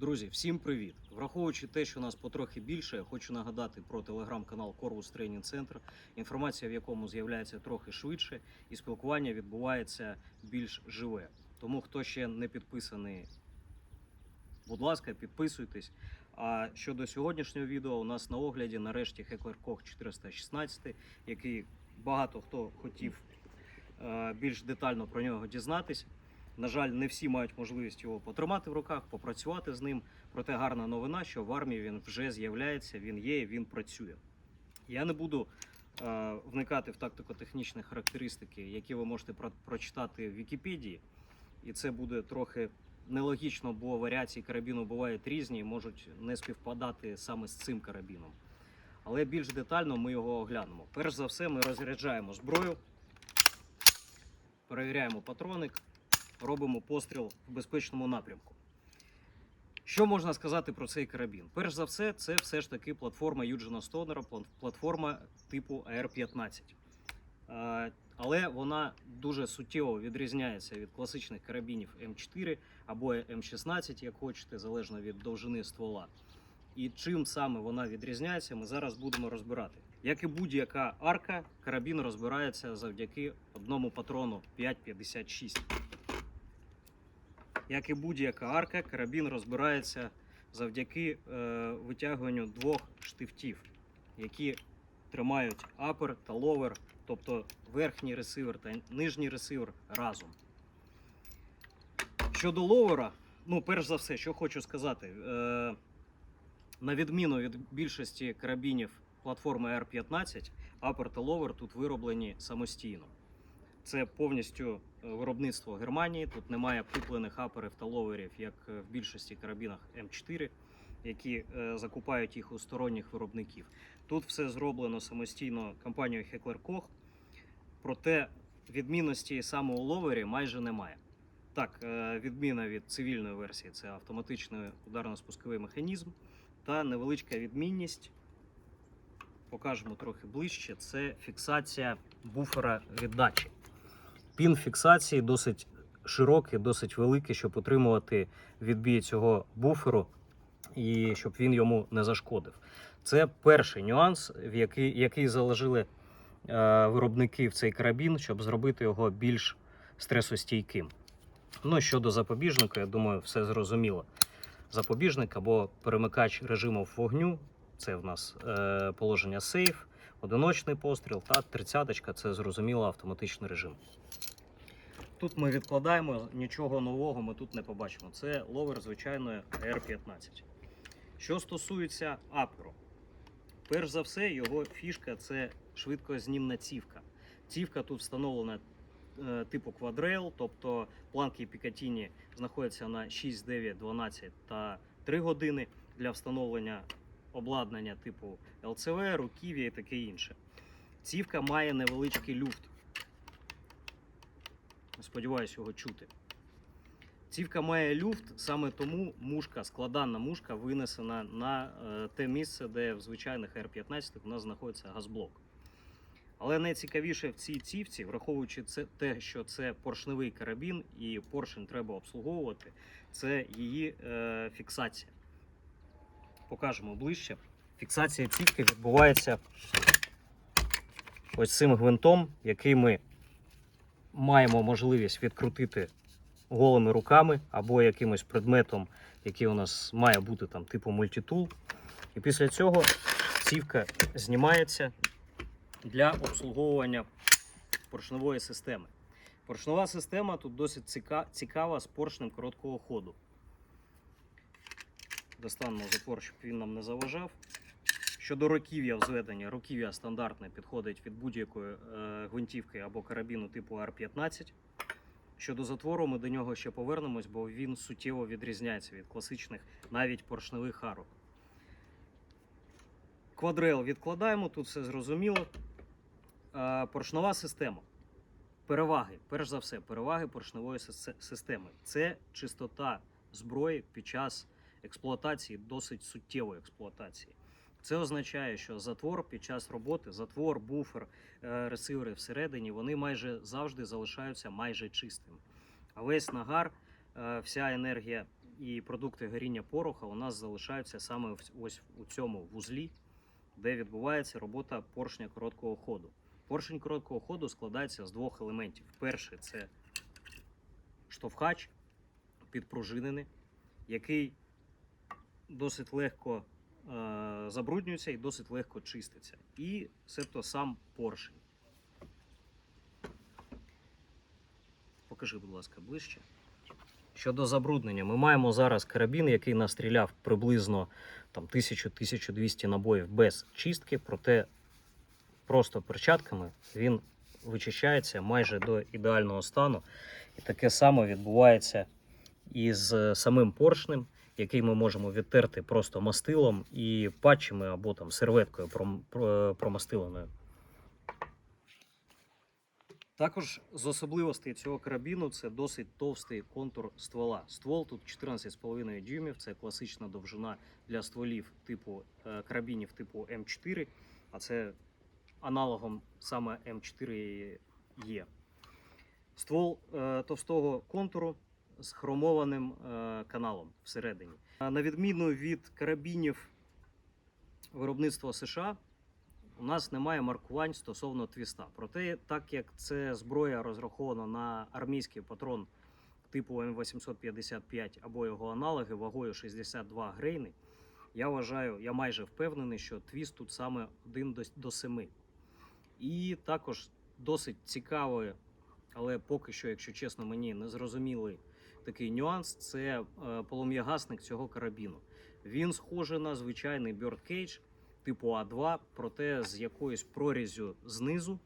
Друзі, всім привіт! Враховуючи те, що нас потрохи більше, я хочу нагадати про телеграм-канал Corvus Training Center, інформація в якому з'являється трохи швидше, і спілкування відбувається більш живе. Тому хто ще не підписаний, будь ласка, підписуйтесь. А щодо сьогоднішнього відео, у нас на огляді нарешті Heckler Koch 416, який багато хто хотів е, більш детально про нього дізнатись. На жаль, не всі мають можливість його потримати в руках, попрацювати з ним. Проте гарна новина, що в армії він вже з'являється, він є, він працює. Я не буду е, вникати в тактико-технічні характеристики, які ви можете про- прочитати в Вікіпедії, і це буде трохи нелогічно, бо варіації карабіну бувають різні і можуть не співпадати саме з цим карабіном. Але більш детально ми його оглянемо. Перш за все, ми розряджаємо зброю, перевіряємо патроник, робимо постріл в безпечному напрямку. Що можна сказати про цей карабін? Перш за все, це все ж таки платформа Юджина Стонера, платформа типу AR-15. Е, Але вона дуже суттєво відрізняється від класичних карабінів М4 або М16, як хочете, залежно від довжини ствола. І чим саме вона відрізняється, ми зараз будемо розбирати. Як і будь-яка арка, карабін розбирається завдяки одному патрону 5,56. Як і будь-яка арка, карабін розбирається завдяки е, витягуванню двох штифтів, які тримають апер та ловер, тобто верхній ресивер та нижній ресивер разом. Щодо ловера, ну, перш за все, що хочу сказати, е, на відміну від більшості карабінів платформи R15, апер та ловер тут вироблені самостійно. Це повністю виробництво Германії. Тут немає куплених аперів та ловерів, як е, в більшості карабінах М4, які е, закупають їх у сторонніх виробників. Тут все зроблено самостійно компанією Heckler Koch, проте відмінності саме у ловері майже немає. Так, е, відміна від цивільної версії це автоматичний ударно-спусковий механізм та невеличка відмінність. Покажемо трохи ближче. Це фіксація буфера віддачі. Пін фіксації досить широкий, досить великий, щоб утримувати відбій цього буферу і щоб він йому не зашкодив. Це перший нюанс, в який, який заложили е, виробники в цей карабін, щоб зробити його більш стресостійким. Ну, щодо запобіжника, я думаю, все зрозуміло. Запобіжник або перемикач режиму вогню це в нас е, положення сейф, одиночний постріл та тридцяточка це зрозуміло автоматичний режим. Тут ми відкладаємо, нічого нового ми тут не побачимо. Це ловер звичайної R15. Що стосується аперу, перш за все, його фішка це швидкознімна цівка. Цівка тут встановлена е, типу квадрейл, тобто планки Пікатіні знаходяться на 6, 9, 12 та 3 години для встановлення обладнання типу ЛЦВ, руків'я і таке інше. Цівка має невеличкий люфт. Сподіваюсь, його чути. Цівка має люфт, саме тому мушка, складана мушка винесена на е, те місце, де в звичайних R15 у нас знаходиться газблок. Але найцікавіше в цій цівці, враховуючи це, те, що це поршневий карабін і поршень треба обслуговувати, це її е, фіксація. Покажемо ближче. Фіксація цівки відбувається ось цим гвинтом, який ми маємо можливість відкрутити голими руками або якимось предметом, який у нас має бути там типу мультитул. І після цього цівка знімається для обслуговування поршневої системи. Поршнева система тут досить цікава з поршнем короткого ходу. Достанемо затвор, щоб він нам не заважав. Щодо руків'я взведення, руків'я стандартне підходить від будь-якої е, гвинтівки або карабіну типу R15. Щодо затвору, ми до нього ще повернемось, бо він суттєво відрізняється від класичних навіть поршневих арок. Квадрел відкладаємо, тут все зрозуміло. Е, поршнова система. Переваги, перш за все, переваги поршневої системи. Це чистота зброї під час експлуатації, досить суттєвої експлуатації. Це означає, що затвор під час роботи, затвор, буфер, е, ресивери всередині, вони майже завжди залишаються майже чистими. А весь нагар, е, вся енергія і продукти горіння пороха у нас залишаються саме ось у цьому вузлі, де відбувається робота поршня короткого ходу. Поршень короткого ходу складається з двох елементів. Перший це штовхач підпружинений, який досить легко е, забруднюється і досить легко чиститься. І себто сам поршень. Покажи, будь ласка, ближче. Щодо забруднення, ми маємо зараз карабін, який настріляв приблизно там, 1000-1200 набоїв без чистки, проте просто перчатками він вичищається майже до ідеального стану. І таке саме відбувається із самим поршнем, який ми можемо відтерти просто мастилом і патчами або там серветкою промастиленою. Також з особливостей цього карабіну це досить товстий контур ствола. Ствол тут 14,5 дюймів, це класична довжина для стволів типу е, карабінів типу М4, а це аналогом саме М4 є. Ствол е, товстого контуру з хромованим е, каналом всередині. На відміну від карабінів виробництва США, у нас немає маркувань стосовно твіста. Проте, так як це зброя розрахована на армійський патрон типу М855 або його аналоги вагою 62 грейни, я вважаю, я майже впевнений, що твіст тут саме 1 до, 7. І також досить цікавий, але поки що, якщо чесно, мені не зрозумілий такий нюанс це е, полум'ягасник цього карабіну. Він схожий на звичайний Bird Cage типу А2, проте з якоюсь прорізю знизу.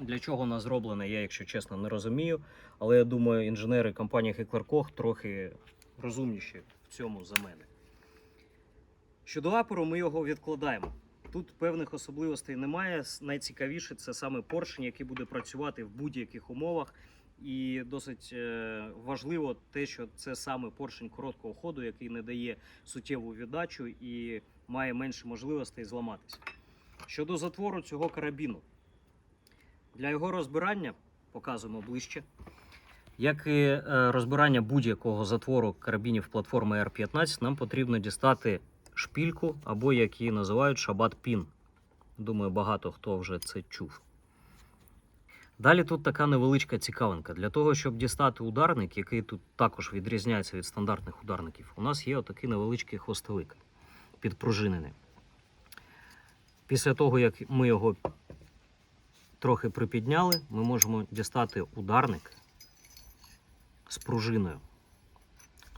Для чого вона зроблена, я, якщо чесно, не розумію. Але я думаю, інженери компанії Heckler Koch трохи розумніші в цьому за мене. Щодо апору, ми його відкладаємо. Тут певних особливостей немає. Найцікавіше це саме поршень, який буде працювати в будь-яких умовах. І досить е, важливо те, що це саме поршень короткого ходу, який не дає суттєву віддачу і має менше можливостей зламатися. Щодо затвору цього карабіну, для його розбирання показуємо ближче. Як і е, розбирання будь-якого затвору карабінів платформи R15, нам потрібно дістати шпільку або як її називають шабат пін. Думаю, багато хто вже це чув. Далі тут така невеличка цікавинка. Для того, щоб дістати ударник, який тут також відрізняється від стандартних ударників, у нас є отакий невеличкий хвостовик підпружинений. Після того, як ми його трохи припідняли, ми можемо дістати ударник з пружиною.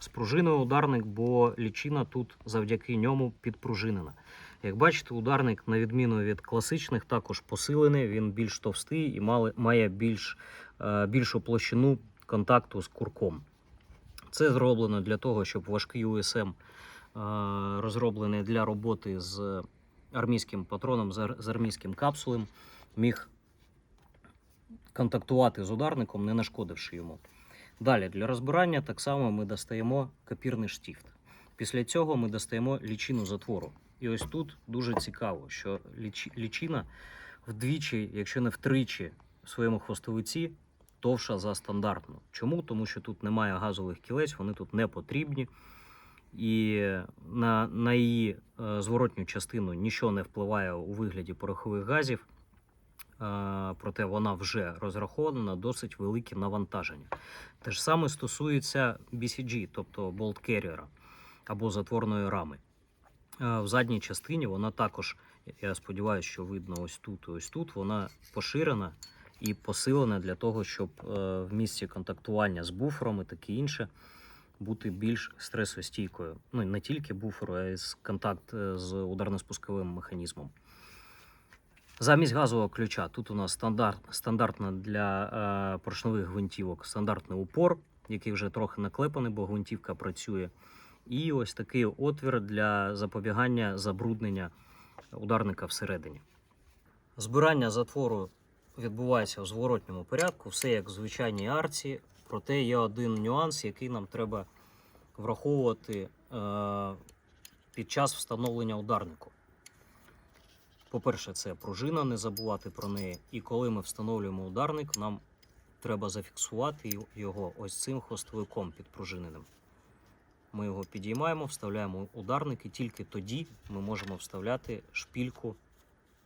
З пружиною ударник, бо лічина тут завдяки ньому підпружинена. Як бачите, ударник, на відміну від класичних, також посилений, він більш товстий і має більш, е, більшу площину контакту з курком. Це зроблено для того, щоб важкий УСМ, е, розроблений для роботи з армійським патроном, з армійським капсулем, міг контактувати з ударником, не нашкодивши йому. Далі для розбирання так само ми достаємо копірний штифт. Після цього ми достаємо лічину затвору. І ось тут дуже цікаво, що ліч- лічина вдвічі, якщо не втричі, в своєму хвостовиці товша за стандартну. Чому? Тому що тут немає газових кілець, вони тут не потрібні. І на, на її е, зворотню частину нічого не впливає у вигляді порохових газів. Е, проте вона вже розрахована на досить великі навантаження. Те ж саме стосується BCG, тобто Carrier або затворної рами. Е, В задній частині вона також, я сподіваюся, що видно ось тут і ось тут, вона поширена і посилена для того, щоб е, в місці контактування з буфером і таке інше бути більш стресостійкою. Ну, не тільки буферу, а й контакт е, з ударно-спусковим механізмом. Замість газового ключа тут у нас стандарт, стандартна для поршневих гвинтівок стандартний упор, який вже трохи наклепаний, бо гвинтівка працює. І ось такий отвір для запобігання забруднення ударника всередині. Збирання затвору відбувається в зворотньому порядку, все як в звичайній арці. Проте є один нюанс, який нам треба враховувати е, під час встановлення ударнику. По-перше, це пружина, не забувати про неї. І коли ми встановлюємо ударник, нам треба зафіксувати його ось цим хвостовиком підпружиненим. Ми його підіймаємо, вставляємо ударники, тільки тоді ми можемо вставляти шпільку,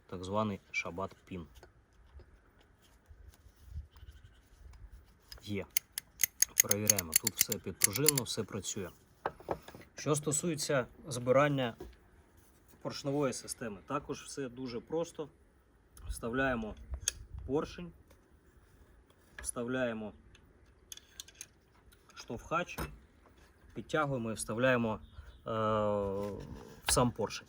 так званий шабат пін. Є. Перевіряємо. Тут все підпружинно, все працює. Що стосується збирання поршневої системи, також все дуже просто. Вставляємо поршень, вставляємо штовхач, підтягуємо і вставляємо е, в сам поршень.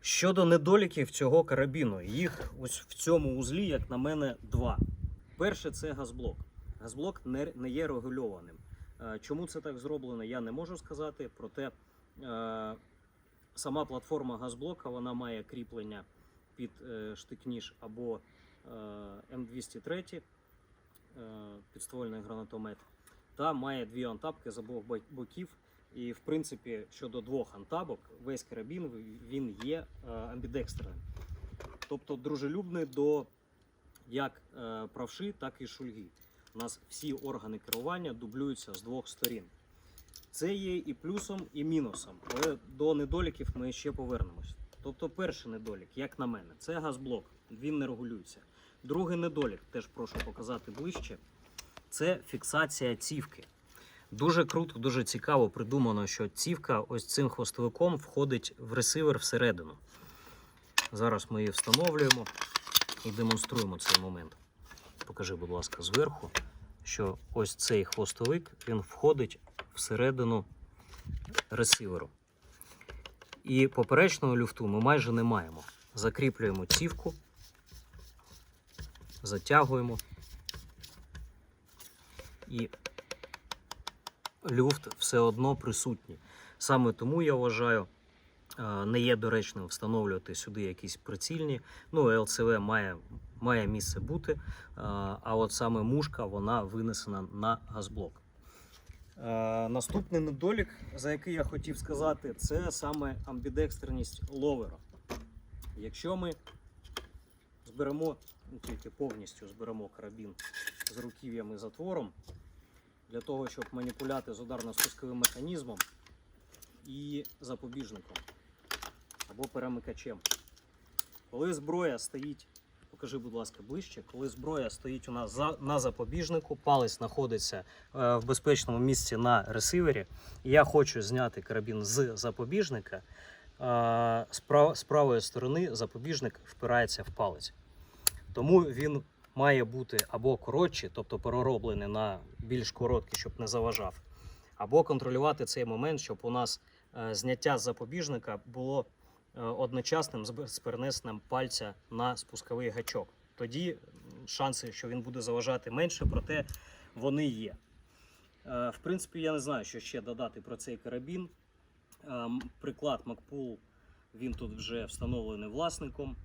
Щодо недоліків цього карабіну, їх ось в цьому узлі, як на мене, два. Перше це газблок. Газблок не, не є регульованим. Е, Чому це так зроблено, я не можу сказати. Проте е, сама платформа газблока вона має кріплення під е, штик-ніж або е, М203 е, підствольний гранатомет, та має дві антапки з обох боків. І в принципі, щодо двох антабок, весь карабін він є е, амбідекстерним. Тобто дружелюбний до як е, правши, так і шульги. У нас всі органи керування дублюються з двох сторін. Це є і плюсом, і мінусом. Але до недоліків ми ще повернемось. Тобто, перший недолік, як на мене, це газблок. Він не регулюється. Другий недолік, теж прошу показати ближче, це фіксація цівки. Дуже круто, дуже цікаво придумано, що цівка ось цим хвостовиком входить в ресивер всередину. Зараз ми її встановлюємо і демонструємо цей момент. Покажи, будь ласка, зверху, що ось цей хвостовик він входить всередину ресиверу. І поперечного люфту ми майже не маємо. Закріплюємо цівку, затягуємо. І люфт все одно присутній. Саме тому я вважаю, е, не є доречним встановлювати сюди якісь прицільні. Ну, ЛЦВ має, має місце бути, е, а от саме мушка вона винесена на газблок. Е, Наступний недолік, за який я хотів сказати, це саме амбідекстерність ловера. Якщо ми зберемо, ну, тільки повністю зберемо карабін з руків'ям і затвором, для того, щоб маніпуляти з ударно-спусковим механізмом і запобіжником або перемикачем. Коли зброя стоїть, покажи, будь ласка, ближче, коли зброя стоїть у нас за, на запобіжнику, палець знаходиться е, в безпечному місці на ресивері, і я хочу зняти карабін з запобіжника. е, з, прав, з правої сторони запобіжник впирається в палець. Тому він має бути або коротший, тобто перероблений на більш короткий, щоб не заважав, або контролювати цей момент, щоб у нас е, зняття запобіжника було е, одночасним з, перенесенням пальця на спусковий гачок. Тоді шанси, що він буде заважати менше, проте вони є. Е, В принципі, я не знаю, що ще додати про цей карабін. Е, Приклад Макпул він тут вже встановлений власником.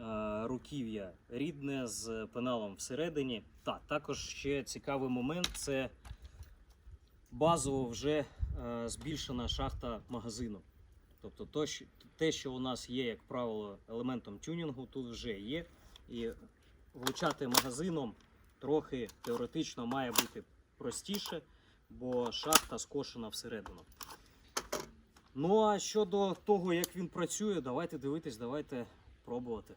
Е, Руків'я рідне з пеналом всередині. Так, також ще цікавий момент це базово вже е, збільшена шахта магазину. Тобто те, що у нас є, як правило, елементом тюнінгу, тут вже є. І влучати магазином трохи теоретично має бути простіше, бо шахта скошена всередину. Ну а щодо того, як він працює, давайте дивитись, давайте пробувати.